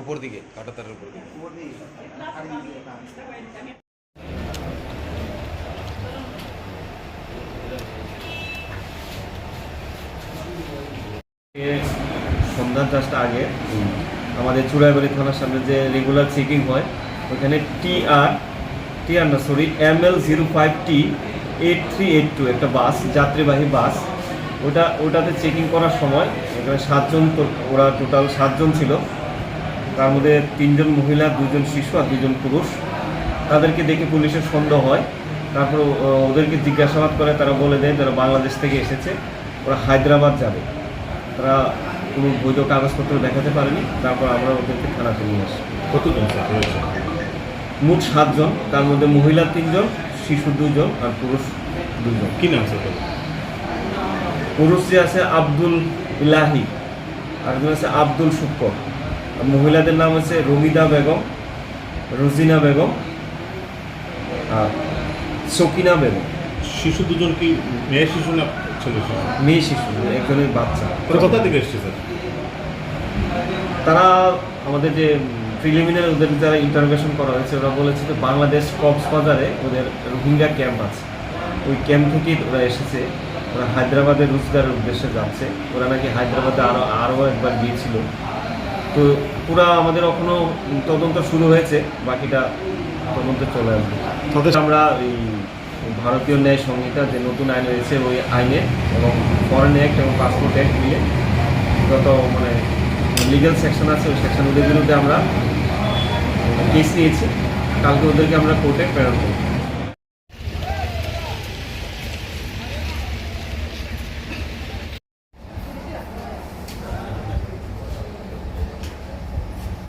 উপর দিকে কাটা তারের উপর দিকে। সন্ধ্যার জাস্ট আগে। আমাদের চুড়াইবাড়ি থানার সামনে যে রেগুলার চেকিং হয়, ওখানে টি আর টি আর না sorry M L zero five T eight three eight two একটা বাস যাত্রীবাহী বাস ওটা ওটাতে চেকিং করার সময় এখানে সাতজন তো- ওরা টোটাল সাতজন ছিল। তার মধ্যে তিনজন মহিলা দুজন শিশু আর দুজন পুরুষ। তাদেরকে দেখে পুলিশের সন্দেহ হয়। তারপর ওদেরকে জিজ্ঞাসাবাদ করে তারা বলে দেয় তারা বাংলাদেশ থেকে এসেছে ওরা হায়দ্রাবাদ যাবে। তারা কোনো বৈধ কাগজপত্র দেখাতে পারেনি। তারপর আমরা ওদেরকে থানাতে নিয়ে আসি। কতজন মোট সাতজন তার মধ্যে মহিলা তিনজন শিশু দুজন আর পুরুষ দুজন। কি নাম স্যার পুরুষ যে আছে আব্দুল ইলাহি আর আছে আব্দুল শুক্কর। আর মহিলাদের নাম আছে রমিদা বেগম রোজিনা বেগম আর সকিনা বেগম। শিশু দুজন কি মেয়ে শিশু না ছেলে শিশু? মেয়ে শিশু একজনের বাচ্চা। কোথা থেকে এসছে স্যার? তারা আমাদের যে প্রিলিমিনারি ওদের যারা ইন্টারোগেশন করা হয়েছে ওরা বলেছে যে বাংলাদেশ কক্সবাজারে ওদের রোহিঙ্গা ক্যাম্প আছে। ওই ক্যাম্প থেকেই ওরা এসেছে। ওরা হায়দ্রাবাদের রোজগারের উদ্দেশ্যে যাচ্ছে। ওরা নাকি হায়দ্রাবাদে আরও আরও একবার গিয়েছিল। তো পুরা আমাদের এখনও তদন্ত শুরু হয়েছে বাকিটা তদন্ত চলে আসবে। তবে আমরা এই ভারতীয় ন্যায় সংহিতা যে নতুন আইন হয়েছে ওই আইনে এবং ফরেন অ্যাক্ট এবং পাসপোর্ট অ্যাক্ট মিলে যত মানে লিগ্যাল সেকশন আছে ওই সেকশন ওদের বিরুদ্ধে আমরা কেস নিয়েছি। কালকে ওদেরকে আমরা কোর্টে প্রেরণ করব।